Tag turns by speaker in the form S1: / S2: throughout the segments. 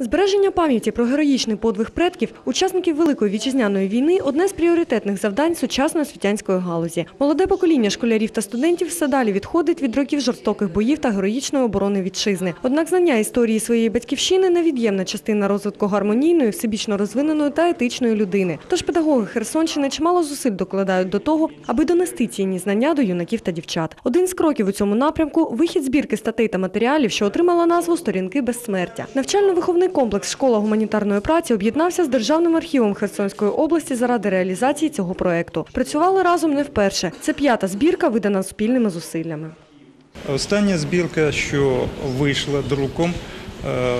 S1: Збереження пам'яті про героїчний подвиг предків, учасників Великої вітчизняної війни – одне з пріоритетних завдань сучасної освітянської галузі. Молоде покоління школярів та студентів все далі відходить від років жорстоких боїв та героїчної оборони вітчизни. Однак знання історії своєї батьківщини – невід'ємна частина розвитку гармонійної, всебічно розвиненої та етичної людини. Тож педагоги Херсонщини чимало зусиль докладають до того, аби донести цінні знання до юнаків та дівчат. Один з кроків у цьому напрямку – вихід збірки статей та матеріалів, що отримала назву «Сторінки безсмертя». Навчально-виховний комплекс «Школа гуманітарної праці» об'єднався з Державним архівом Херсонської області заради реалізації цього проекту. Працювали разом не вперше. Це п'ята збірка, видана спільними зусиллями.
S2: Остання збірка, що вийшла друком, е,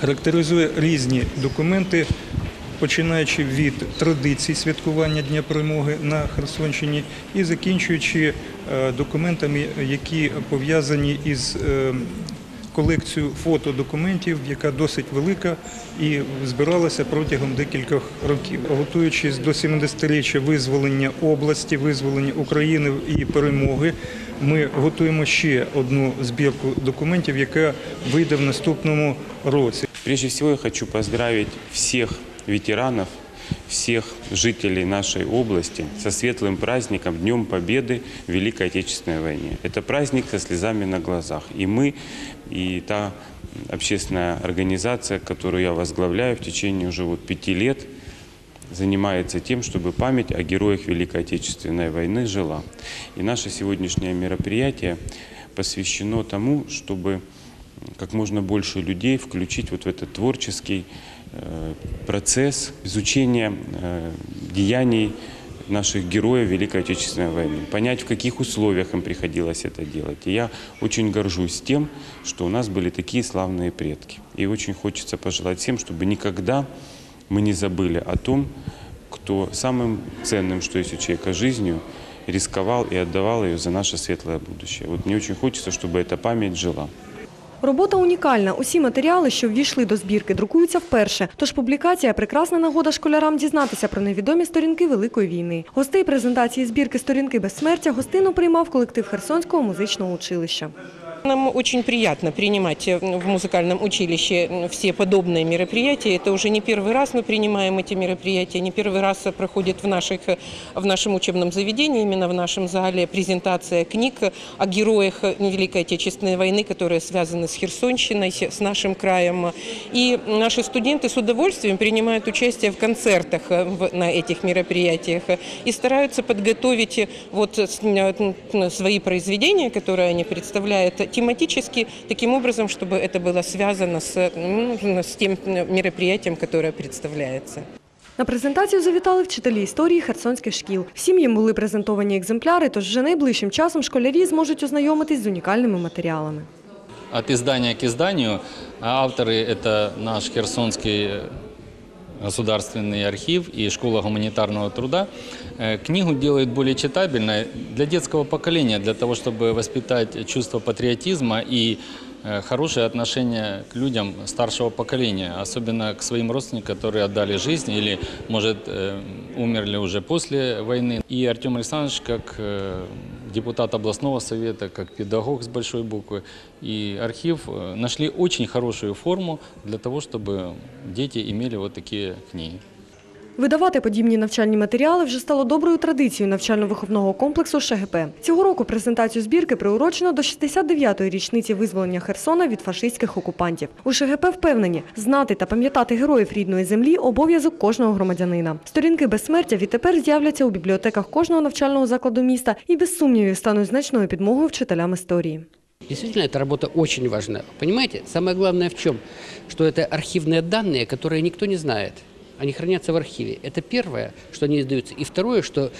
S2: характеризує різні документи, починаючи від традицій святкування Дня перемоги на Херсонщині і закінчуючи е, документами, які пов'язані із колекцією фотодокументів, яка досить велика і збиралася протягом декількох років. Готуючись до 70-річчя визволення області, визволення України і перемоги, ми готуємо ще одну збірку документів, яка вийде в наступному році.
S3: Прежде всего я хочу поздравить всех ветеранов, всех жителей нашей области со светлым праздником Днем Победы в Великой Отечественной войне. Это праздник со слезами на глазах. И мы, и та общественная организация, которую я возглавляю в течение уже вот пяти лет, занимается тем, чтобы память о героях Великой Отечественной войны жила. И наше сегодняшнее мероприятие посвящено тому, чтобы как можно больше людей включить вот в этот творческий э, процесс изучения э, деяний наших героев Великой Отечественной войны, понять, в каких условиях им приходилось это делать. И я очень горжусь тем, что у нас были такие славные предки. И очень хочется пожелать всем, чтобы никогда мы не забыли о том, кто самым ценным, что есть у человека, жизнью, рисковал и отдавал ее за наше светлое будущее. Вот мне очень хочется, чтобы эта память жила.
S1: Робота унікальна. Усі матеріали, що ввійшли до збірки, друкуються вперше. Тож публікація – прекрасна нагода школярам дізнатися про невідомі сторінки Великої війни. Гостей презентації збірки «Сторінки безсмертя» гостину приймав колектив Херсонського музичного училища.
S4: Нам очень приятно принимать в музыкальном училище все подобные мероприятия. Это уже не первый раз мы принимаем эти мероприятия, не первый раз проходит в, наших, в нашем учебном заведении, именно в нашем зале, презентация книг о героях Великой Отечественной войны, которые связаны с Херсонщиной, с нашим краем. И наши студенты с удовольствием принимают участие в концертах на этих мероприятиях и стараются подготовить вот свои произведения, которые они представляют, тематически, таким образом, чтобы это было связано с, ну, с тем мероприятием, которое представляется.
S1: На презентацію завітали вчителі історії херсонських шкіл. Всім їм були презентовані екземпляри, тож вже найближчим часом школярі зможуть ознайомитись з унікальними матеріалами.
S5: От издания к изданию. А Авторы – это наш Херсонский государственный архив и школа гуманитарного труда. Э, Книгу делают более читабельной для детского поколения, для того, чтобы воспитать чувство патриотизма и э, хорошее отношение к людям старшего поколения, особенно к своим родственникам, которые отдали жизнь или, может, э, умерли уже после войны. И Артем Александрович, как э, депутат областного совета, как педагог с большой буквы, и архив э, нашли очень хорошую форму для того, чтобы дети имели вот такие книги.
S1: Видавати подібні навчальні матеріали вже стало доброю традицією навчально-виховного комплексу ШГП. Цього року презентацію збірки приурочено до 69-ї річниці визволення Херсона від фашистських окупантів. У ШГП впевнені, знати та пам'ятати героїв рідної землі – обов'язок кожного громадянина. Сторінки безсмертя відтепер з'являться у бібліотеках кожного навчального закладу міста і без сумнівів стануть значною підмогою вчителям історії.
S6: Действительно, эта работа очень важна. Понимаете, самое главное в чем? Что это архивные данные, которые никто не знает. Они хранятся в архиве. Это первое, что они издаются. И второе, что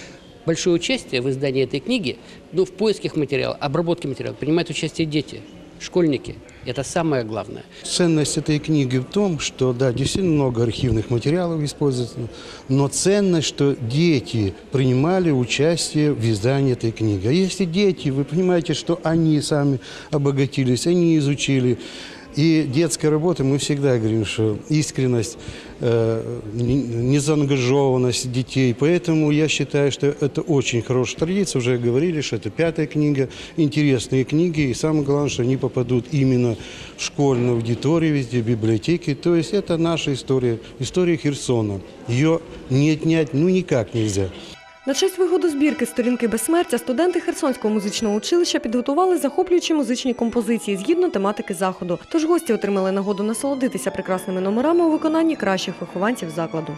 S6: большое участие в издании этой книги, ну, в поиске материала, обработке материала, принимают участие дети, школьники. Это самое главное.
S7: Ценность этой книги в том, что, да, действительно много архивных материалов используется, но ценность, что дети принимали участие в издании этой книги. А если дети, вы понимаете, что они сами обогатились, они изучили И детская работа, мы всегда говорим, что искренность, э, не- незаангажованность детей. Поэтому я считаю, что это очень хорошая традиция. Уже говорили, что это пятая книга, интересные книги. И самое главное, что они попадут именно в школьную аудиторию, везде, в библиотеки. То есть это наша история, история Херсона. Ее не отнять ну никак нельзя.
S1: На честь виходу збірки Сторінки безсмертя студенти Херсонського музичного училища підготували захоплюючі музичні композиції згідно тематики заходу. Тож гості отримали нагоду насолодитися прекрасними номерами у виконанні кращих вихованців закладу.